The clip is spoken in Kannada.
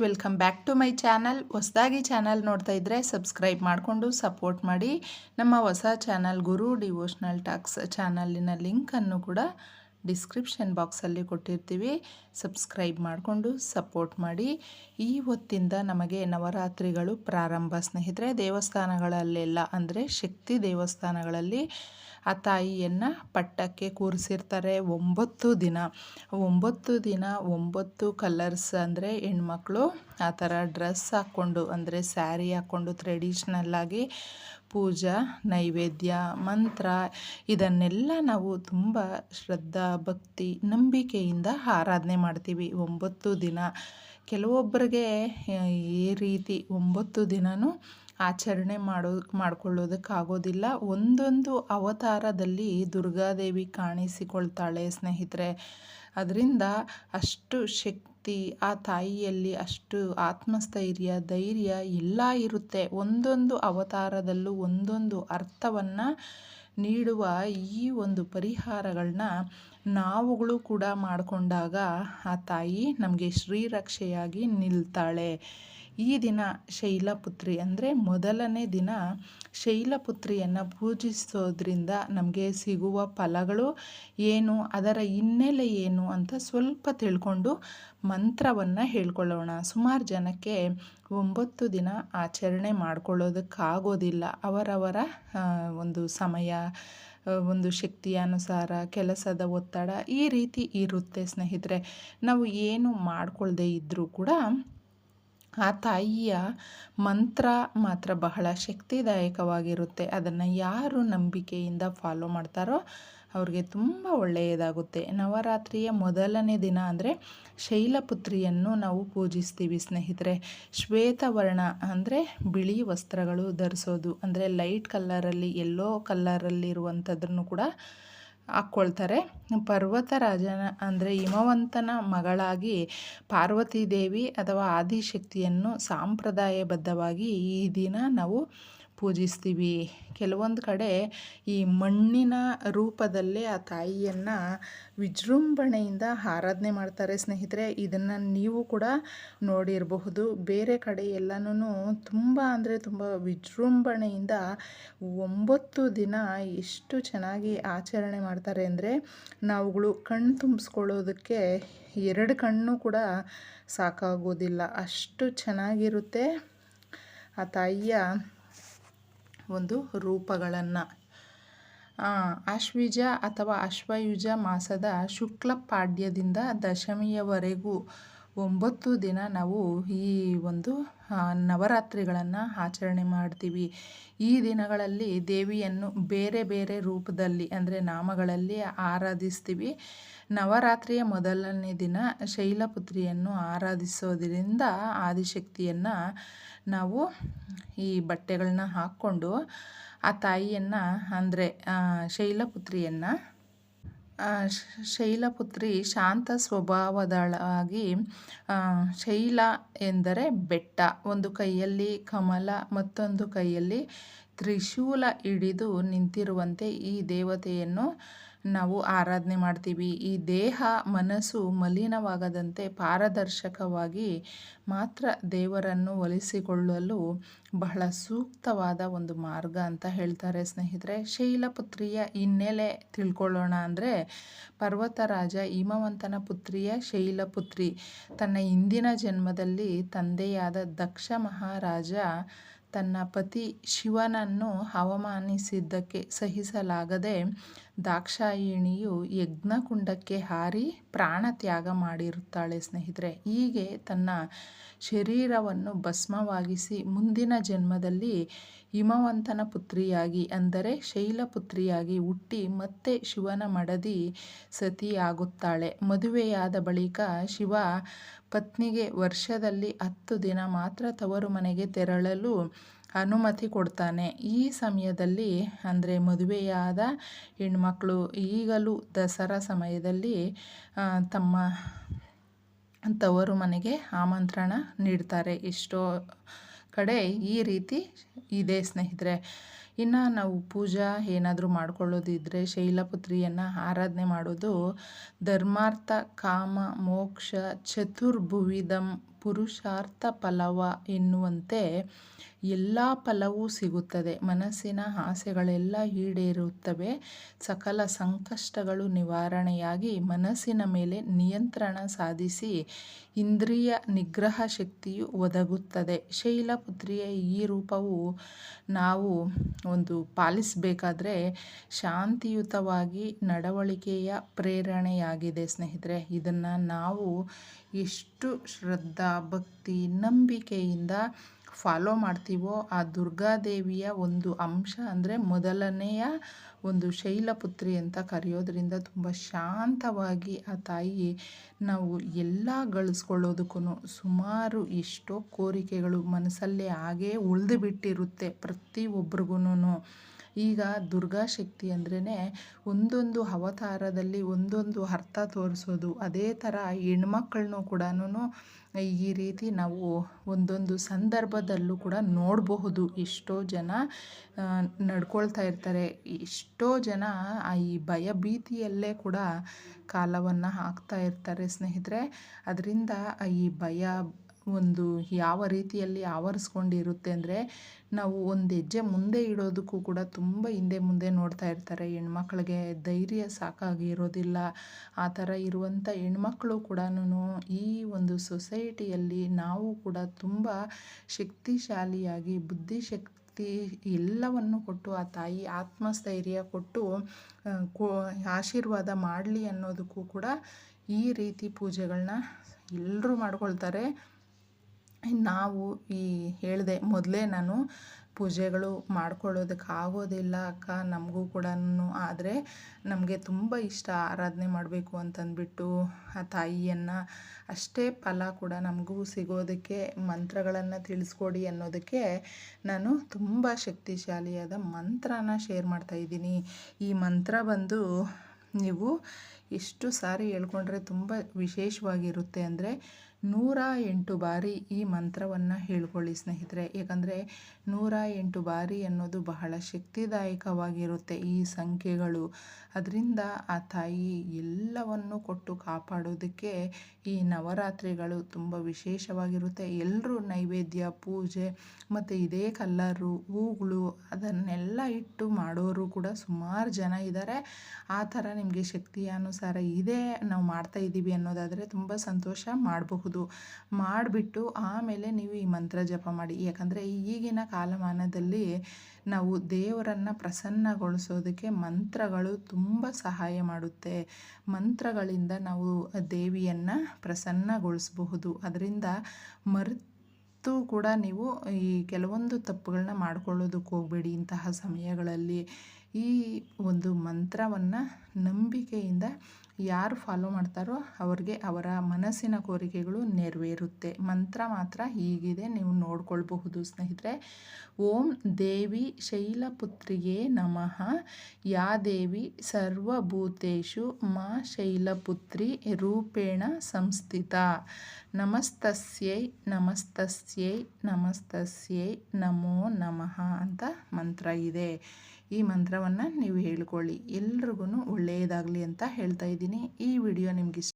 Welcome back to my channel. ಹೊಸದಾಗಿ ಚಾನಲ್ ನೋಡ್ತಾ ಇದ್ದರೆ ಸಬ್ಸ್ಕ್ರೈಬ್ ಮಾಡಿಕೊಂಡು ಸಪೋರ್ಟ್ ಮಾಡಿ. ನಮ್ಮ ಹೊಸ ಚಾನಲ್ ಗುರು ಡಿವೋಷ್ನಲ್ ಟಾಕ್ಸ್ ಚಾನಲಿನ ಲಿಂಕನ್ನು ಕೂಡ ಡಿಸ್ಕ್ರಿಪ್ಷನ್ ಬಾಕ್ಸಲ್ಲಿ ಕೊಟ್ಟಿರ್ತೀವಿ. ಸಬ್ಸ್ಕ್ರೈಬ್ ಮಾಡಿಕೊಂಡು ಸಪೋರ್ಟ್ ಮಾಡಿ. ಈ ಹೊತ್ತಿಂದ ನಮಗೆ ನವರಾತ್ರಿಗಳು ಪ್ರಾರಂಭ. ಸ್ನೇಹಿತರೆ, ದೇವಸ್ಥಾನಗಳಲ್ಲೆಲ್ಲ ಅಂದರೆ ಶಕ್ತಿ ದೇವಸ್ಥಾನಗಳಲ್ಲಿ ಆ ತಾಯಿಯನ್ನು ಪಟ್ಟಕ್ಕೆ ಕೂರಿಸಿರ್ತಾರೆ. ಒಂಬತ್ತು ದಿನ. ಒಂಬತ್ತು ದಿನ, ಒಂಬತ್ತು ಕಲರ್ಸ್ ಅಂದರೆ ಹೆಣ್ಮಕ್ಳು ಆ ಥರ ಡ್ರೆಸ್ ಹಾಕ್ಕೊಂಡು, ಅಂದರೆ ಸ್ಯಾರಿ ಹಾಕ್ಕೊಂಡು ಟ್ರೆಡಿಷ್ನಲ್ಲಾಗಿ ಪೂಜಾ, ನೈವೇದ್ಯ, ಮಂತ್ರ ಇದನ್ನೆಲ್ಲ ನಾವು ತುಂಬ ಶ್ರದ್ಧಾ, ಭಕ್ತಿ, ನಂಬಿಕೆಯಿಂದ ಆರಾಧನೆ ಮಾಡ್ತೀವಿ. ಒಂಬತ್ತು ದಿನ. ಕೆಲವೊಬ್ಬರಿಗೆ ಈ ರೀತಿ ಒಂಬತ್ತು ದಿನವೂ ಆಚರಣೆ ಮಾಡೋ, ಮಾಡ್ಕೊಳ್ಳೋದಕ್ಕಾಗೋದಿಲ್ಲ. ಒಂದೊಂದು ಅವತಾರದಲ್ಲಿ ದುರ್ಗಾದೇವಿ ಕಾಣಿಸಿಕೊಳ್ತಾಳೆ ಸ್ನೇಹಿತರೆ. ಅದರಿಂದ ಅಷ್ಟು ಶಕ್ತಿ, ಆ ತಾಯಿಯಲ್ಲಿ ಅಷ್ಟು ಆತ್ಮಸ್ಥೈರ್ಯ, ಧೈರ್ಯ ಎಲ್ಲ ಇರುತ್ತೆ. ಒಂದೊಂದು ಅವತಾರದಲ್ಲೂ ಒಂದೊಂದು ಅರ್ಥವನ್ನು ನೀಡುವ ಈ ಒಂದು ಪರಿಹಾರಗಳನ್ನ ನಾವುಗಳು ಕೂಡ ಮಾಡಿಕೊಂಡಾಗ ಆ ತಾಯಿ ನಮಗೆ ಶ್ರೀರಕ್ಷೆಯಾಗಿ ನಿಲ್ತಾಳೆ. ಈ ದಿನ ಶೈಲಪುತ್ರಿ ಅಂದರೆ ಮೊದಲನೇ ದಿನ ಶೈಲಪುತ್ರಿಯನ್ನು ಪೂಜಿಸೋದ್ರಿಂದ ನಮಗೆ ಸಿಗುವ ಫಲಗಳು ಏನು, ಅದರ ಹಿನ್ನೆಲೆ ಏನು ಅಂತ ಸ್ವಲ್ಪ ತಿಳ್ಕೊಂಡು ಮಂತ್ರವನ್ನು ಹೇಳ್ಕೊಳ್ಳೋಣ. ಸುಮಾರು ಜನಕ್ಕೆ ಒಂಬತ್ತು ದಿನ ಆಚರಣೆ ಮಾಡ್ಕೊಳ್ಳೋದಕ್ಕಾಗೋದಿಲ್ಲ. ಅವರವರ ಒಂದು ಸಮಯ ಒಂದು ಶಕ್ತಿಯ ಅನುಸಾರ, ಕೆಲಸದ ಒತ್ತಡ ಈ ರೀತಿ ಇರುತ್ತೆ ಸ್ನೇಹಿತರೆ. ನಾವು ಏನು ಮಾಡ್ಕೊಳ್ಳದೆ ಇದ್ದರೂ ಕೂಡ ಆ ತಾಯಿಯ ಮಂತ್ರ ಮಾತ್ರ ಬಹಳ ಶಕ್ತಿದಾಯಕವಾಗಿರುತ್ತೆ. ಅದನ್ನು ಯಾರು ನಂಬಿಕೆಯಿಂದ ಫಾಲೋ ಮಾಡ್ತಾರೋ ಅವ್ರಿಗೆ ತುಂಬ ಒಳ್ಳೆಯದಾಗುತ್ತೆ. ನವರಾತ್ರಿಯ ಮೊದಲನೇ ದಿನ ಅಂದರೆ ಶೈಲಪುತ್ರಿಯನ್ನು ನಾವು ಪೂಜಿಸ್ತೀವಿ ಸ್ನೇಹಿತರೆ. ಶ್ವೇತವರ್ಣ ಅಂದರೆ ಬಿಳಿ ವಸ್ತ್ರಗಳು ಧರಿಸೋದು. ಅಂದರೆ ಲೈಟ್ ಕಲ್ಲರಲ್ಲಿ ಎಲ್ಲೋ ಕಲ್ಲರಲ್ಲಿರುವಂಥದ್ದನ್ನು ಕೂಡ ಹಾಕ್ಕೊಳ್ತಾರೆ. ಪರ್ವತರಾಜನ ಅಂದರೆ ಹಿಮವಂತನ ಮಗಳಾಗಿ ಪಾರ್ವತಿ ದೇವಿ ಅಥವಾ ಆದಿಶಕ್ತಿಯನ್ನು ಸಾಂಪ್ರದಾಯಬದ್ಧವಾಗಿ ಈ ದಿನ ನಾವು ಪೂಜಿಸ್ತೀವಿ. ಕೆಲವೊಂದು ಕಡೆ ಈ ಮಣ್ಣಿನ ರೂಪದಲ್ಲೇ ಆ ತಾಯಿಯನ್ನು ವಿಜೃಂಭಣೆಯಿಂದ ಆರಾಧನೆ ಮಾಡ್ತಾರೆ ಸ್ನೇಹಿತರೆ. ಇದನ್ನು ನೀವು ಕೂಡ ನೋಡಿರಬಹುದು. ಬೇರೆ ಕಡೆ ಎಲ್ಲನೂ ತುಂಬ ಅಂದರೆ ತುಂಬ ವಿಜೃಂಭಣೆಯಿಂದ ಒಂಬತ್ತು ದಿನ ಎಷ್ಟು ಚೆನ್ನಾಗಿ ಆಚರಣೆ ಮಾಡ್ತಾರೆ ಅಂದರೆ ನಾವುಗಳು ಕಣ್ಣು ತುಂಬಿಸ್ಕೊಳ್ಳೋದಕ್ಕೆ ಎರಡು ಕಣ್ಣು ಕೂಡ ಸಾಕಾಗೋದಿಲ್ಲ. ಅಷ್ಟು ಚೆನ್ನಾಗಿರುತ್ತೆ. ಆ ತಾಯಿಯ ಒಂದು ರೂಪಗಳನ್ನು. ಅಶ್ವೀಜ ಅಥವಾ ಅಶ್ವಯುಜ ಮಾಸದ ಶುಕ್ಲ ಪಾಡ್ಯದಿಂದ ದಶಮಿಯವರೆಗೂ ಒಂಬತ್ತು ದಿನ ನಾವು ಈ ಒಂದು ನವರಾತ್ರಿಗಳನ್ನು ಆಚರಣೆ ಮಾಡ್ತೀವಿ. ಈ ದಿನಗಳಲ್ಲಿ ದೇವಿಯನ್ನು ಬೇರೆ ಬೇರೆ ರೂಪದಲ್ಲಿ ಅಂದರೆ ನಾಮಗಳಲ್ಲಿ ಆರಾಧಿಸ್ತೀವಿ. ನವರಾತ್ರಿಯ ಮೊದಲನೇ ದಿನ ಶೈಲಪುತ್ರಿಯನ್ನು ಆರಾಧಿಸೋದರಿಂದ ಆದಿಶಕ್ತಿಯನ್ನು ನಾವು ಈ ಬಟ್ಟೆಗಳನ್ನ ಹಾಕ್ಕೊಂಡು ಆ ತಾಯಿಯನ್ನು, ಅಂದರೆ ಶೈಲಪುತ್ರಿಯನ್ನು ಶೈಲಪುತ್ರಿ ಶಾಂತ ಸ್ವಭಾವದಳಾಗಿ ಶೈಲ ಎಂದರೆ ಬೆಟ್ಟ. ಒಂದು ಕೈಯಲ್ಲಿ ಕಮಲ, ಮತ್ತೊಂದು ಕೈಯಲ್ಲಿ ತ್ರಿಶೂಲ ಹಿಡಿದು ನಿಂತಿರುವಂತೆ ಈ ದೇವತೆಯನ್ನು ನಾವು ಆರಾಧನೆ ಮಾಡ್ತೀವಿ. ಈ ದೇಹ ಮನಸ್ಸು ಮಲಿನವಾಗದಂತೆ ಪಾರದರ್ಶಕವಾಗಿ ಮಾತ್ರ ದೇವರನ್ನು ಒಲಿಸಿಕೊಳ್ಳಲು ಬಹಳ ಸೂಕ್ತವಾದ ಒಂದು ಮಾರ್ಗ ಅಂತ ಹೇಳ್ತಾರೆ ಸ್ನೇಹಿತರೆ. ಶೈಲಪುತ್ರಿಯ ಹಿನ್ನೆಲೆ ತಿಳ್ಕೊಳ್ಳೋಣ ಅಂದರೆ ಪರ್ವತರಾಜ ಹಿಮವಂತನ ಪುತ್ರಿಯ ಶೈಲಪುತ್ರಿ. ತನ್ನ ಹಿಂದಿನ ಜನ್ಮದಲ್ಲಿ ತಂದೆಯಾದ ದಕ್ಷ ಮಹಾರಾಜ ತನ್ನ ಪತಿ ಶಿವನನ್ನು ಅವಮಾನಿಸಿದ್ದಕ್ಕೆ ಸಹಿಸಲಾಗದೆ ದಾಕ್ಷಾಯಿಣಿಯು ಯಜ್ಞಕುಂಡಕ್ಕೆ ಹಾರಿ ಪ್ರಾಣ ತ್ಯಾಗ ಮಾಡಿರುತ್ತಾಳೆ ಸ್ನೇಹಿತರೆ. ಹೀಗೆ ತನ್ನ ಶರೀರವನ್ನು ಭಸ್ಮವಾಗಿಸಿ ಮುಂದಿನ ಜನ್ಮದಲ್ಲಿ ಹಿಮವಂತನ ಪುತ್ರಿಯಾಗಿ, ಅಂದರೆ ಶೈಲಪುತ್ರಿಯಾಗಿ ಹುಟ್ಟಿ ಮತ್ತೆ ಶಿವನ ಮಡದಿ ಸತಿಯಾಗುತ್ತಾಳೆ. ಮದುವೆಯಾದ ಬಳಿಕ ಶಿವ ಪತ್ನಿಗೆ ವರ್ಷದಲ್ಲಿ ಹತ್ತು ದಿನ ಮಾತ್ರ ತವರು ಮನೆಗೆ ತೆರಳಲು ಅನುಮತಿ ಕೊಡ್ತಾನೆ. ಈ ಸಮಯದಲ್ಲಿ, ಅಂದರೆ ಮದುವೆಯಾದ ಹೆಣ್ಮಕ್ಳು ಈಗಲೂ ದಸರಾ ಸಮಯದಲ್ಲಿ ತಮ್ಮ ತವರು ಮನೆಗೆ ಆಮಂತ್ರಣ ನೀಡ್ತಾರೆ. ಎಷ್ಟೋ ಕಡೆ ಈ ರೀತಿ ಇದೆ ಸ್ನೇಹಿತರೆ. ಇನ್ನು ನಾವು ಪೂಜಾ ಏನಾದರೂ ಮಾಡ್ಕೊಳ್ಳೋದಿದ್ದರೆ ಶೈಲಪುತ್ರಿಯನ್ನು ಆರಾಧನೆ ಮಾಡೋದು ಧರ್ಮಾರ್ಥ, ಕಾಮ, ಮೋಕ್ಷ ಚತುರ್ಭುವಿದಂ ಪುರುಷಾರ್ಥ ಫಲವ ಎನ್ನುವಂತೆ ಎಲ್ಲ ಫಲವೂ ಸಿಗುತ್ತದೆ. ಮನಸ್ಸಿನ ಆಸೆಗಳೆಲ್ಲ ಈಡೇರುತ್ತವೆ. ಸಕಲ ಸಂಕಷ್ಟಗಳು ನಿವಾರಣೆಯಾಗಿ ಮನಸ್ಸಿನ ಮೇಲೆ ನಿಯಂತ್ರಣ ಸಾಧಿಸಿ ಇಂದ್ರಿಯ ನಿಗ್ರಹ ಶಕ್ತಿಯು ಒದಗುತ್ತದೆ. ಶೈಲಪುತ್ರಿಯ ಈ ರೂಪವು ನಾವು ಒಂದು ಪಾಲಿಸಬೇಕಾದ್ರೆ ಶಾಂತಿಯುತವಾಗಿ ನಡವಳಿಕೆಯ ಪ್ರೇರಣೆಯಾಗಿದೆ ಸ್ನೇಹಿತರೆ. ಇದನ್ನು ನಾವು ಎಷ್ಟು ಶ್ರದ್ಧಾ ಭಕ್ತಿ ನಂಬಿಕೆಯಿಂದ ಫಾಲೋ ಮಾಡ್ತೀವೋ ಆ ದುರ್ಗಾದೇವಿಯ ಒಂದು ಅಂಶ ಅಂದರೆ ಮೊದಲನೆಯ ಒಂದು ಶೈಲಪುತ್ರಿ ಅಂತ ಕರೆಯೋದ್ರಿಂದ ತುಂಬ ಶಾಂತವಾಗಿ ಆ ತಾಯಿ ನಾವು ಎಲ್ಲ ಗಳಿಸ್ಕೊಳ್ಳೋದಕ್ಕೂ ಸುಮಾರು ಎಷ್ಟೋ ಕೋರಿಕೆಗಳು ಮನಸ್ಸಲ್ಲೇ ಹಾಗೇ ಉಳಿದು ಬಿಟ್ಟಿರುತ್ತೆ ಪ್ರತಿಯೊಬ್ರಿಗೂ ಈಗ ದುರ್ಗಾ ಶಕ್ತಿ ಅಂದ್ರೇ ಒಂದೊಂದು ಅವತಾರದಲ್ಲಿ ಒಂದೊಂದು ಅರ್ಥ ತೋರಿಸೋದು. ಅದೇ ಥರ ಹೆಣ್ಮಕ್ಳನ್ನೂ ಕೂಡ ಈ ರೀತಿ ನಾವು ಒಂದೊಂದು ಸಂದರ್ಭದಲ್ಲೂ ಕೂಡ ನೋಡಬಹುದು. ಎಷ್ಟೋ ಜನ ನಡ್ಕೊಳ್ತಾ ಇರ್ತಾರೆ. ಎಷ್ಟೋ ಜನ ಈ ಭಯ ಭೀತಿಯಲ್ಲೇ ಕೂಡ ಕಾಲವನ್ನು ಹಾಕ್ತಾ ಇರ್ತಾರೆ ಸ್ನೇಹಿತರೆ. ಅದರಿಂದ ಈ ಭಯ ಒಂದು ಯಾವ ರೀತಿಯಲ್ಲಿ ಆವರಿಸ್ಕೊಂಡಿರುತ್ತೆ ಅಂದರೆ ನಾವು ಒಂದು ಹೆಜ್ಜೆ ಮುಂದೆ ಇಡೋದಕ್ಕೂ ಕೂಡ ತುಂಬ ಹಿಂದೆ ಮುಂದೆ ನೋಡ್ತಾ ಇರ್ತಾರೆ. ಹೆಣ್ಮಕ್ಳಿಗೆ ಧೈರ್ಯ ಸಾಕಾಗಿ ಇರೋದಿಲ್ಲ. ಆ ಥರ ಇರುವಂಥ ಹೆಣ್ಮಕ್ಳು ಕೂಡ ಈ ಒಂದು ಸೊಸೈಟಿಯಲ್ಲಿ ನಾವು ಕೂಡ ತುಂಬ ಶಕ್ತಿಶಾಲಿಯಾಗಿ, ಬುದ್ಧಿಶಕ್ತಿ ಎಲ್ಲವನ್ನು ಕೊಟ್ಟು, ಆ ತಾಯಿ ಆತ್ಮಸ್ಥೈರ್ಯ ಕೊಟ್ಟು ಆಶೀರ್ವಾದ ಮಾಡಲಿ ಅನ್ನೋದಕ್ಕೂ ಕೂಡ ಈ ರೀತಿ ಪೂಜೆಗಳನ್ನ ಎಲ್ಲರೂ ಮಾಡ್ಕೊಳ್ತಾರೆ. ನಾವು ಈ ಹೇಳಿದೆ ಮೊದಲೇ ನಾನು ಪೂಜೆಗಳು ಮಾಡ್ಕೊಳ್ಳೋದಕ್ಕೆ ಆಗೋದಿಲ್ಲ ಅಕ್ಕ, ನಮಗೂ ಕೂಡ ಆದರೆ ನಮಗೆ ತುಂಬ ಇಷ್ಟ ಆರಾಧನೆ ಮಾಡಬೇಕು ಅಂತಂದ್ಬಿಟ್ಟು ಆ ತಾಯಿಯನ್ನು. ಅಷ್ಟೇ ಫಲ ಕೂಡ ನಮಗೂ ಸಿಗೋದಕ್ಕೆ, ಮಂತ್ರಗಳನ್ನು ತಿಳಿಸ್ಕೊಡಿ ಅನ್ನೋದಕ್ಕೆ ನಾನು ತುಂಬ ಶಕ್ತಿಶಾಲಿಯಾದ ಮಂತ್ರನ ಶೇರ್ ಮಾಡ್ತಾಯಿದ್ದೀನಿ ಈ ಮಂತ್ರ ಬಂದು ನೀವು ಎಷ್ಟು ಸಾರಿ ಹೇಳ್ಕೊಂಡ್ರೆ ತುಂಬ ವಿಶೇಷವಾಗಿರುತ್ತೆ ಅಂದರೆ ನೂರ ಎಂಟು ಬಾರಿ ಈ ಮಂತ್ರವನ್ನು ಹೇಳ್ಕೊಳ್ಳಿ ಸ್ನೇಹಿತರೆ. ಏಕೆಂದರೆ ನೂರ ಎಂಟು ಬಾರಿ ಅನ್ನೋದು ಬಹಳ ಶಕ್ತಿದಾಯಕವಾಗಿರುತ್ತೆ ಈ ಸಂಖ್ಯೆಗಳು. ಅದರಿಂದ ಆ ತಾಯಿ ಎಲ್ಲವನ್ನು ಕೊಟ್ಟು ಕಾಪಾಡೋದಕ್ಕೆ ಈ ನವರಾತ್ರಿಗಳು ತುಂಬ ವಿಶೇಷವಾಗಿರುತ್ತೆ. ಎಲ್ಲರೂ ನೈವೇದ್ಯ, ಪೂಜೆ ಮತ್ತು ಇದೇ ಕಲ್ಲರು, ಹೂಗಳು ಅದನ್ನೆಲ್ಲ ಇಟ್ಟು ಮಾಡೋರು ಕೂಡ ಸುಮಾರು ಜನ ಇದ್ದಾರೆ ಆ ಥರ ನಿಮಗೆ ಶಕ್ತಿಯ ಅನುಸಾರ ಇದೆ, ನಾವು ಮಾಡ್ತಾ ಇದ್ದೀವಿ ಅನ್ನೋದಾದರೆ ತುಂಬ ಸಂತೋಷ ಮಾಡಬಹುದು. ಮಾಡಿಬಿಟ್ಟು ಆಮೇಲೆ ನೀವು ಈ ಮಂತ್ರ ಜಪ ಮಾಡಿ. ಯಾಕಂದರೆ ಈಗಿನ ಕಾಲಮಾನದಲ್ಲಿ ನಾವು ದೇವರನ್ನು ಪ್ರಸನ್ನಗೊಳಿಸೋದಕ್ಕೆ ಮಂತ್ರಗಳು ತುಂಬ ಸಹಾಯ ಮಾಡುತ್ತೆ. ಮಂತ್ರಗಳಿಂದ ನಾವು ದೇವಿಯನ್ನು ಪ್ರಸನ್ನಗೊಳಿಸಬಹುದು. ಅದರಿಂದ ಮರೆತು ಕೂಡ ನೀವು ಈ ಕೆಲವೊಂದು ತಪ್ಪುಗಳನ್ನ ಮಾಡ್ಕೊಳ್ಳೋದಕ್ಕೆ ಹೋಗಬೇಡಿ ಇಂತಹ ಸಮಯಗಳಲ್ಲಿ. ಈ ಒಂದು ಮಂತ್ರವನ್ನು ನಂಬಿಕೆಯಿಂದ ಯಾರು ಫಾಲೋ ಮಾಡ್ತಾರೋ ಅವ್ರಿಗೆ ಅವರ ಮನಸ್ಸಿನ ಕೋರಿಕೆಗಳು ನೆರವೇರುತ್ತೆ. ಮಂತ್ರ ಮಾತ್ರ ಹೀಗಿದೆ, ನೀವು ನೋಡ್ಕೊಳ್ಬಹುದು ಸ್ನೇಹಿತರೆ. ಓಂ ದೇವಿ ಶೈಲಪುತ್ರಿಯೇ ನಮಃ. ಯಾ ದೇವಿ ಸರ್ವಭೂತೇಶು, ಮಾ ಶೈಲಪುತ್ರಿ ರೂಪೇಣ ಸಂಸ್ಥಿತ. ನಮಸ್ತಸ್ಯೈ ನಮಸ್ತಸ್ಯೈ ನಮಸ್ತಸ್ಯೈ, ನಮೋ ನಮಃ ಅಂತ ಮಂತ್ರ ಇದೆ. ಈ ಮಂತ್ರವನ್ನು ನೀವು ಹೇಳ್ಕೊಳ್ಳಿ. ಎಲ್ರಿಗೂ ಒಳ್ಳೆಯದಾಗಲಿ ಅಂತ ಹೇಳ್ತಾ ಇದ್ದೀನಿ. ಈ ವಿಡಿಯೋ ನಿಮ್ಗೆ ಇಷ್ಟ